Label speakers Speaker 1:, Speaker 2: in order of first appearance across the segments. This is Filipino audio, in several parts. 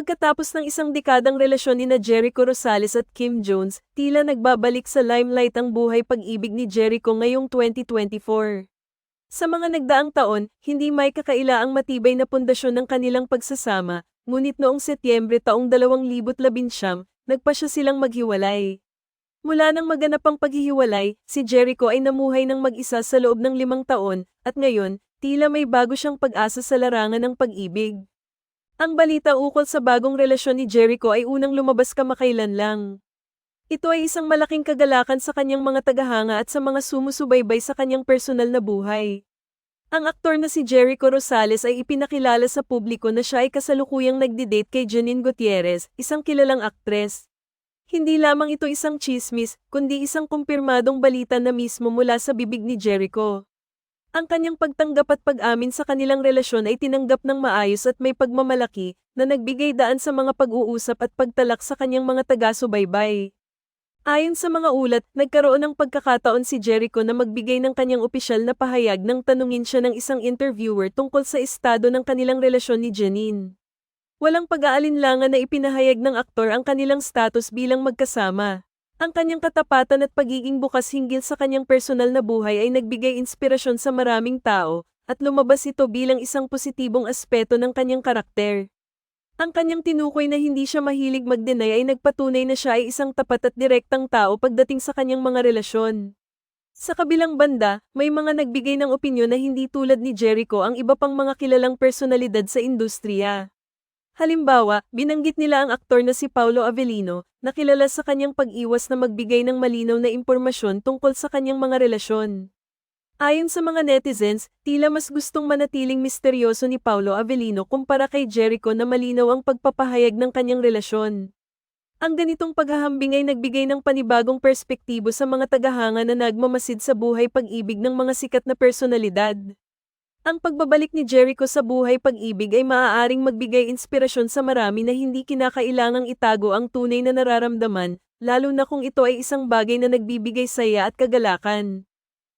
Speaker 1: Matapos ng isang dekadang relasyon ni na Jericho Rosales at Kim Jones, tila nagbabalik sa limelight ang buhay pag-ibig ni Jericho ngayong 2024. Sa mga nagdaang taon, hindi may kakaila ang matibay na pundasyon ng kanilang pagsasama, ngunit noong Setyembre taong 2019, nagpa siya silang maghiwalay. Mula nang maganap ang paghihiwalay, si Jericho ay namuhay ng mag-isa sa loob ng limang taon, at ngayon, tila may bago siyang pag-asa sa larangan ng pag-ibig. Ang balita ukol sa bagong relasyon ni Jericho ay unang lumabas kamakailan lang. Ito ay isang malaking kagalakan sa kanyang mga tagahanga at sa mga sumusubaybay sa kanyang personal na buhay. Ang aktor na si Jericho Rosales ay ipinakilala sa publiko na siya ay kasalukuyang nagdi-date kay Janine Gutierrez, isang kilalang aktres. Hindi lamang ito isang chismis, kundi isang kumpirmadong balita na mismo mula sa bibig ni Jericho. Ang kanyang pagtanggap at pag-amin sa kanilang relasyon ay tinanggap ng maayos at may pagmamalaki na nagbigay daan sa mga pag-uusap at pagtalak sa kanyang mga taga-subaybay. Ayon sa mga ulat, nagkaroon ng pagkakataon si Jericho na magbigay ng kanyang opisyal na pahayag nang tanungin siya ng isang interviewer tungkol sa estado ng kanilang relasyon ni Janine. Walang pag-aalinlangan na ipinahayag ng aktor ang kanilang status bilang magkasama. Ang kanyang katapatan at pagiging bukas hinggil sa kanyang personal na buhay ay nagbigay inspirasyon sa maraming tao, at lumabas ito bilang isang positibong aspeto ng kanyang karakter. Ang kanyang tinukoy na hindi siya mahilig mag-deny ay nagpatunay na siya ay isang tapat at direktang tao pagdating sa kanyang mga relasyon. Sa kabilang banda, may mga nagbigay ng opinyon na hindi tulad ni Jericho ang iba pang mga kilalang personalidad sa industriya. Halimbawa, binanggit nila ang aktor na si Paulo Avellino, na kilala sa kanyang pag-iwas na magbigay ng malinaw na impormasyon tungkol sa kanyang mga relasyon. Ayon sa mga netizens, tila mas gustong manatiling misteryoso ni Paulo Avellino kumpara kay Jericho na malinaw ang pagpapahayag ng kanyang relasyon. Ang ganitong paghahambing ay nagbigay ng panibagong perspektibo sa mga tagahanga na nagmamasid sa buhay pag-ibig ng mga sikat na personalidad. Ang pagbabalik ni Jericho sa buhay pag-ibig ay maaaring magbigay inspirasyon sa marami na hindi kinakailangang itago ang tunay na nararamdaman, lalo na kung ito ay isang bagay na nagbibigay saya at kagalakan.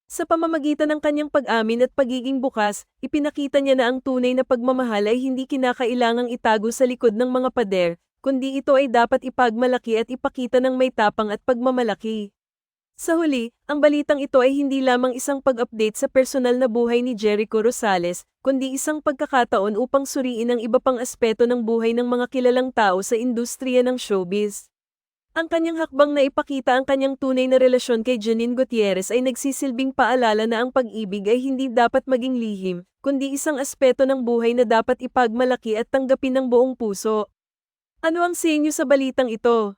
Speaker 1: Sa pamamagitan ng kanyang pag-amin at pagiging bukas, ipinakita niya na ang tunay na pagmamahal ay hindi kinakailangang itago sa likod ng mga pader, kundi ito ay dapat ipagmalaki at ipakita ng may tapang at pagmamalaki. Sa huli, ang balitang ito ay hindi lamang isang pag-update sa personal na buhay ni Jericho Rosales, kundi isang pagkakataon upang suriin ang iba pang aspeto ng buhay ng mga kilalang tao sa industriya ng showbiz. Ang kanyang hakbang na ipakita ang kanyang tunay na relasyon kay Janine Gutierrez ay nagsisilbing paalala na ang pag-ibig ay hindi dapat maging lihim, kundi isang aspeto ng buhay na dapat ipagmalaki at tanggapin ng buong puso. Ano ang sa inyo sa balitang ito?